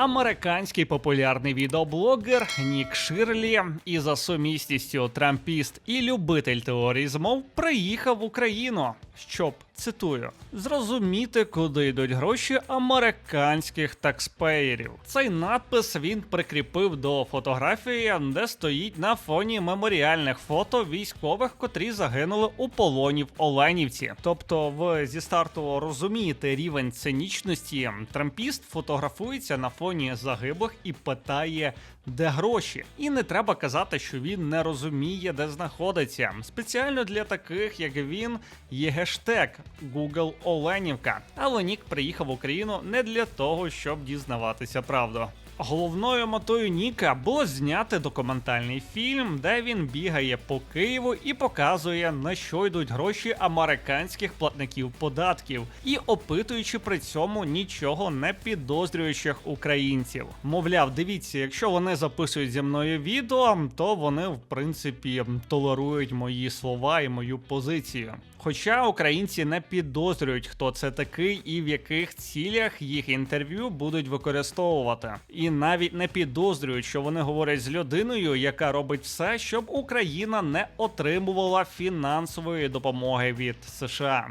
Американський популярний відеоблогер Нік Ширлі і за сумісністю трампіст і любитель теорії змов приїхав в Україну, щоб цитую зрозуміти, куди йдуть гроші американських такспеєрів. Цей надпис він прикріпив до фотографії, де стоїть на фоні меморіальних фото військових, котрі загинули у полоні в Оленівці. Тобто, ви зі старту розумієте рівень цинічності. Трампіст фотографується на фоні загиблих і питає, де гроші. І не треба казати, що він не розуміє, де знаходиться. Спеціально для таких, як він, є гештег Google Оленівка. Але Нік приїхав в Україну не для того, щоб дізнаватися правду. Головною метою Ніка було зняти документальний фільм, де він бігає по Києву і показує на що йдуть гроші американських платників податків, і опитуючи при цьому нічого не підозрюючих українців. Мовляв, дивіться, якщо вони записують зі мною відео, то вони в принципі толерують мої слова і мою позицію. Хоча українці не підозрюють, хто це такий і в яких цілях їх інтерв'ю будуть використовувати, і навіть не підозрюють, що вони говорять з людиною, яка робить все, щоб Україна не отримувала фінансової допомоги від США.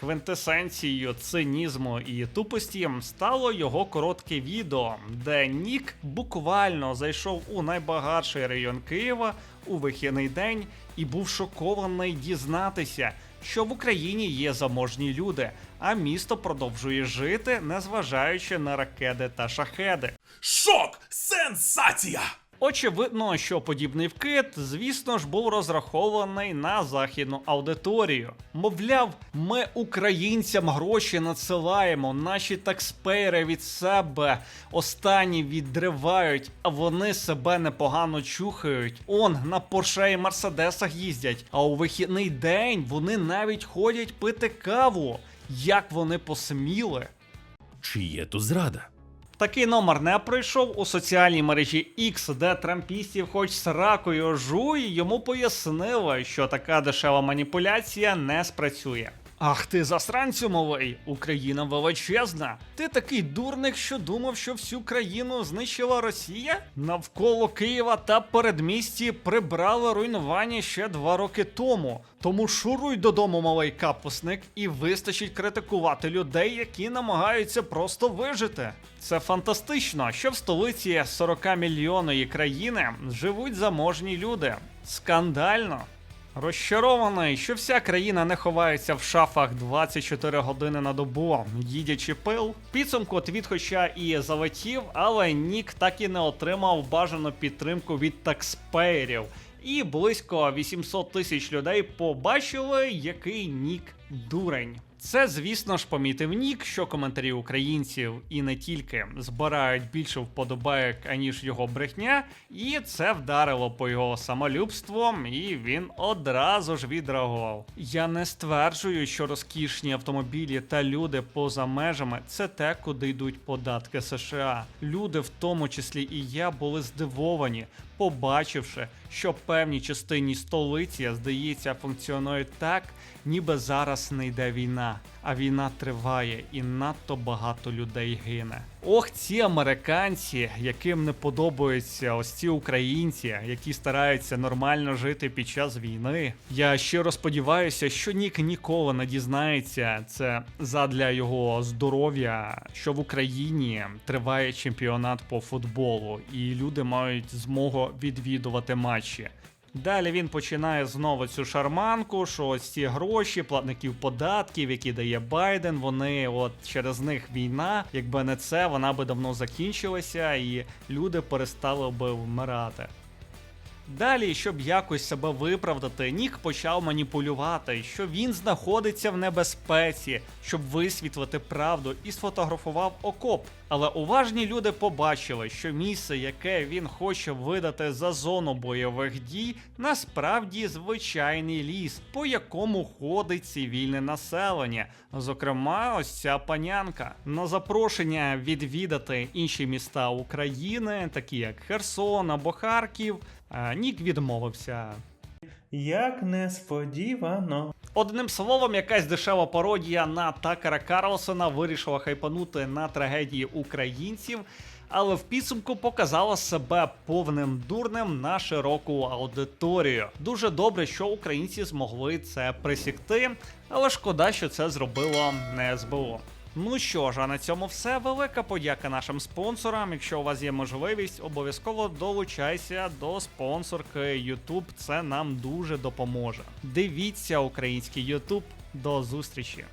Квинтесенцією цинізму і тупості стало його коротке відео, де Нік буквально зайшов у найбагатший район Києва у вихідний день і був шокований дізнатися, що в Україні є заможні люди, а місто продовжує жити, незважаючи на ракети та шахеди. Шок! Сенсація! Очевидно, що подібний вкид, звісно ж, був розрахований на західну аудиторію. Мовляв, ми українцям гроші надсилаємо, наші такспейри від себе останні відривають, а вони себе непогано чухають. Он на Порше і Мерседесах їздять, а у вихідний день вони навіть ходять пити каву. Як вони посміли? Чи є тут зрада? Такий номер не пройшов у соціальній мережі X, де трампістів хоч сракою жуй, йому пояснили, що така дешева маніпуляція не спрацює. Ах ти засранцю малий, Україна величезна. Ти такий дурник, що думав, що всю країну знищила Росія? Навколо Києва та передмісті прибрали руйнування ще два роки тому. Тому шуруй додому, малий капусник, і вистачить критикувати людей, які намагаються просто вижити. Це фантастично, що в столиці 40 мільйонної країни живуть заможні люди. Скандально. Розчарований, що вся країна не ховається в шафах 24 години на добу, їдячи пил. Підсумку твіт хоча і залетів, але Нік так і не отримав бажану підтримку від такспеєрів. І близько 800 тисяч людей побачили, який Нік дурень. Це, звісно ж, помітив Нік, що коментарі українців і не тільки збирають більше вподобайок, аніж його брехня, і це вдарило по його самолюбству, і він одразу ж відреагував. Я не стверджую, що розкішні автомобілі та люди поза межами це те, куди йдуть податки США. Люди, в тому числі і я, були здивовані, побачивши, що певній частині столиці, здається, функціонує так, ніби зараз не йде війна, а війна триває і надто багато людей гине. Ох, ці американці, яким не подобаються ось ці українці, які стараються нормально жити під час війни. Я щиро сподіваюся, що Нік ніколи не дізнається це задля його здоров'я, що в Україні триває чемпіонат по футболу, і люди мають змогу відвідувати матчі. Далі він починає знову цю шарманку, що ось ці гроші платників податків, які дає Байден, вони от через них війна. Якби не це, вона би давно закінчилася, і люди перестали би вмирати. Далі, щоб якось себе виправдати, Нік почав маніпулювати, що він знаходиться в небезпеці, щоб висвітлити правду, і сфотографував окоп. Але уважні люди побачили, що місце, яке він хоче видати за зону бойових дій, насправді звичайний ліс, по якому ходить цивільне населення. Зокрема, ось ця панянка. На запрошення відвідати інші міста України, такі як Херсон або Харків. Нік відмовився. Як несподівано. Одним словом, якась дешева пародія на Такера Карлсона вирішила хайпанути на трагедії українців, але в підсумку показала себе повним дурнем на широку аудиторію. Дуже добре, що українці змогли це присікти, але шкода, що це зробило не СБУ. Ну що ж, а на цьому все. Велика подяка нашим спонсорам. Якщо у вас є можливість, обов'язково долучайся до спонсорки YouTube. Це нам дуже допоможе. Дивіться український YouTube. До зустрічі!